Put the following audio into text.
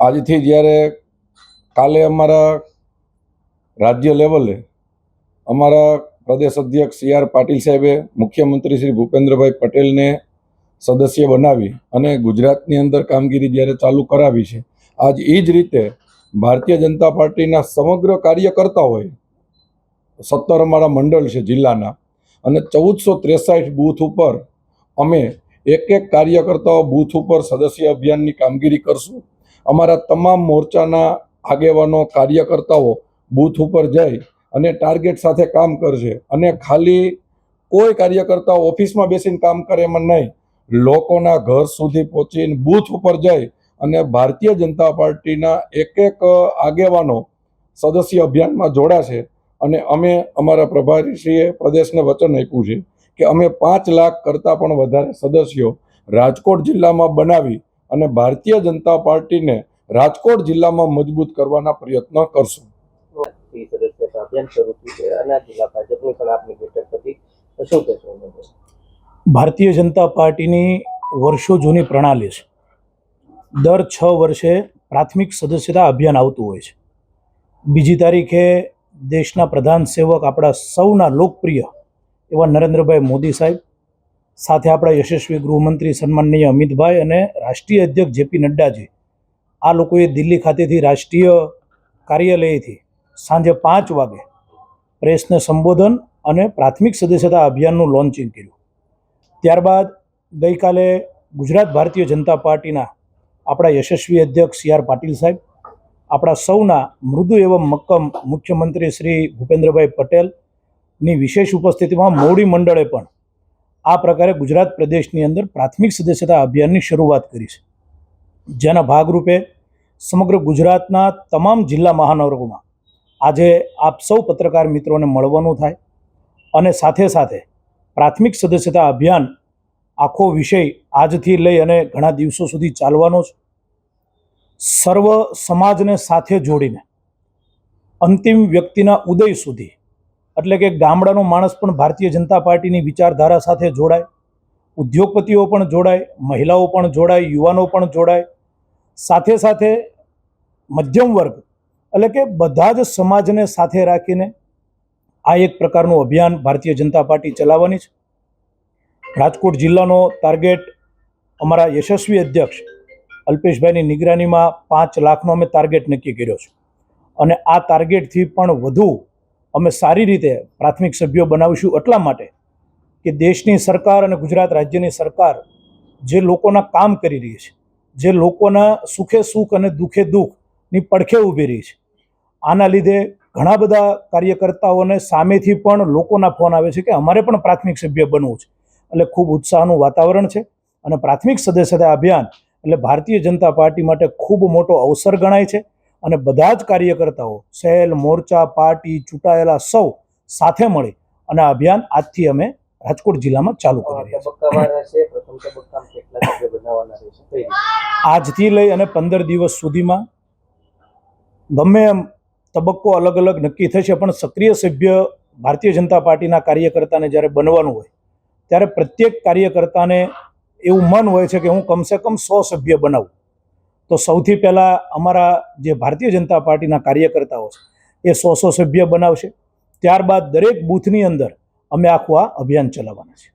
આજથી જ્યારે કાલે અમારા રાજ્ય લેવલે અમારા પ્રદેશ અધ્યક્ષ સી આર પાટીલ સાહેબે મુખ્યમંત્રી શ્રી ભૂપેન્દ્રભાઈ પટેલને સદસ્ય બનાવી અને ગુજરાતની અંદર કામગીરી જ્યારે ચાલુ કરાવી છે, આજ એ જ રીતે ભારતીય જનતા પાર્ટીના સમગ્ર કાર્યકર્તાઓએ સત્તર અમારા મંડળ છે જિલ્લાના, અને ચૌદસો ત્રેસાઠ બૂથ ઉપર અમે એક એક કાર્યકર્તાઓ બૂથ ઉપર સદસ્ય અભિયાનની કામગીરી કરશું. અમારા તમામ મોરચાના આગેવાનો, કાર્યકર્તાઓ બૂથ ઉપર જઈ અને ટાર્ગેટ સાથે કામ કરશે અને ખાલી કોઈ કાર્યકર્તા ઓફિસમાં બેસીને કામ કરે એમાં નહીં. લોકોના ઘર સુધી પહોંચીને બૂથ ઉપર જઈ અને ભારતીય જનતા પાર્ટીના એક એક આગેવાનો સદસ્ય અભિયાનમાં જોડાશે અને અમે અમારા પ્રભારીશ્રીએ પ્રદેશને વચન આપ્યું છે. કે અમે પાંચ લાખ કરતાં પણ વધારે સદસ્યો રાજકોટ જિલ્લામાં બનાવી અને ભારતીય જનતા પાર્ટીને રાજકોટ જિલ્લામાં મજબૂત કરવાના પ્રયત્ન કરશું? ભારતીય જનતા પાર્ટીની વર્ષો જૂની પ્રણાલી છે. દર છ વર્ષે પ્રાથમિક સદસ્યતા અભિયાન આવતું હોય છે. બીજી તારીખે દેશના પ્રધાન સેવક આપણા સૌના લોકપ્રિય એવા નરેન્દ્રભાઈ મોદી સાહેબ, સાથે આપણા યશસ્વી ગૃહમંત્રી સન્માનનીય અમિતભાઈ અને રાષ્ટ્રીય અધ્યક્ષ જેપી નડ્ડાજી. આ લોકોએ દિલ્હી ખાતેથી રાષ્ટ્રીય કાર્યાલયથી સાંજે પાંચ વાગે પ્રેસને સંબોધન અને પ્રાથમિક સદસ્યતા અભિયાનનું લોન્ચિંગ કર્યું. ત્યારબાદ ગઈકાલે ગુજરાત ભારતીય જનતા પાર્ટીના આપણા યશસ્વી અધ્યક્ષ સી આર પાટીલ સાહેબ, આપણા સૌના મૃદુ એવં મક્કમ મુખ્યમંત્રી શ્રી ભૂપેન્દ્રભાઈ પટેલની વિશેષ ઉપસ્થિતિમાં મોવડી મંડળે પણ આ પ્રકારે ગુજરાત પ્રદેશની અંદર પ્રાથમિક સદસ્યતા અભિયાનની શરૂઆત કરી છે. જેના ભાગરૂપે સમગ્ર ગુજરાતના તમામ જિલ્લા મહાનગરોમાં આજે આપ સૌ પત્રકાર મિત્રોને મળવાનું થાય અને સાથે સાથે પ્રાથમિક સદસ્યતા અભિયાન આખો વિષય આજથી લઈ અને ઘણા દિવસો સુધી ચાલવાનો છે. સર્વ સમાજને સાથે જોડીને અંતિમ વ્યક્તિના ઉદય સુધી એટલે કે ગામડાનો માણસ પણ ભારતીય જનતા પાર્ટીની વિચારધારા સાથે જોડાય, ઉદ્યોગપતિઓ પણ જોડાય, મહિલાઓ પણ જોડાય, યુવાનો પણ જોડાય. સાથે સાથે મધ્યમ વર્ગ એટલે કે બધા જ સમાજને સાથે રાખીને આ એક પ્રકારનું અભિયાન ભારતીય જનતા પાર્ટી ચલાવવાની છે. રાજકોટ જિલ્લાનો ટાર્ગેટ અમારા યશસ્વી અધ્યક્ષ અલ્પેશભાઈની નિગરાનીમાં પાંચ લાખનો અમે ટાર્ગેટ નક્કી કર્યો છે. અને આ ટાર્ગેટથી પણ વધુ અમે સારી રીતે પ્રાથમિક સભ્યો બનાવીશું એટલા માટે કે દેશની સરકાર અને ગુજરાત રાજ્યની સરકાર જે લોકોના કામ કરી રહી છે, જે લોકોના સુખે સુખ અને દુઃખે દુઃખની પડખે ઊભી રહી છે. આના લીધે ઘણા બધા કાર્યકર્તાઓને સામેથી પણ લોકોના ફોન આવે છે કે અમારે પણ પ્રાથમિક સભ્ય બનવું છે. એટલે ખૂબ ઉત્સાહનું વાતાવરણ છે અને પ્રાથમિક સદસ્યતા અભિયાન એટલે ભારતીય જનતા પાર્ટી માટે ખૂબ મોટો અવસર ગણાય છે. અને બધા જ કાર્યકર્તાઓ સેલ મોરચા પાર્ટી ચૂંટાયેલા સૌ સાથે મળી અને આ અભિયાન આજથી અમે રાજકોટ જિલ્લામાં ચાલુ કરી? આજથી લઈ અને પંદર દિવસ સુધીમાં ગમે એમ તબક્કો અલગ અલગ નક્કી થશે પણ સક્રિય સભ્ય ભારતીય જનતા પાર્ટીના કાર્યકર્તાને જ્યારે બનવાનું હોય ત્યારે પ્રત્યેક કાર્યકર્તાને એવું મન હોય છે કે હું કમસે કમ સો સભ્ય બનાવું તો સૌથી પહેલાં અમારા જે ભારતીય જનતા પાર્ટીના કાર્યકર્તાઓ છે, એ સો સો સભ્ય બનાવશે. ત્યારબાદ દરેક બૂથની અંદર અમે આખું આ અભિયાન ચલાવવાના છે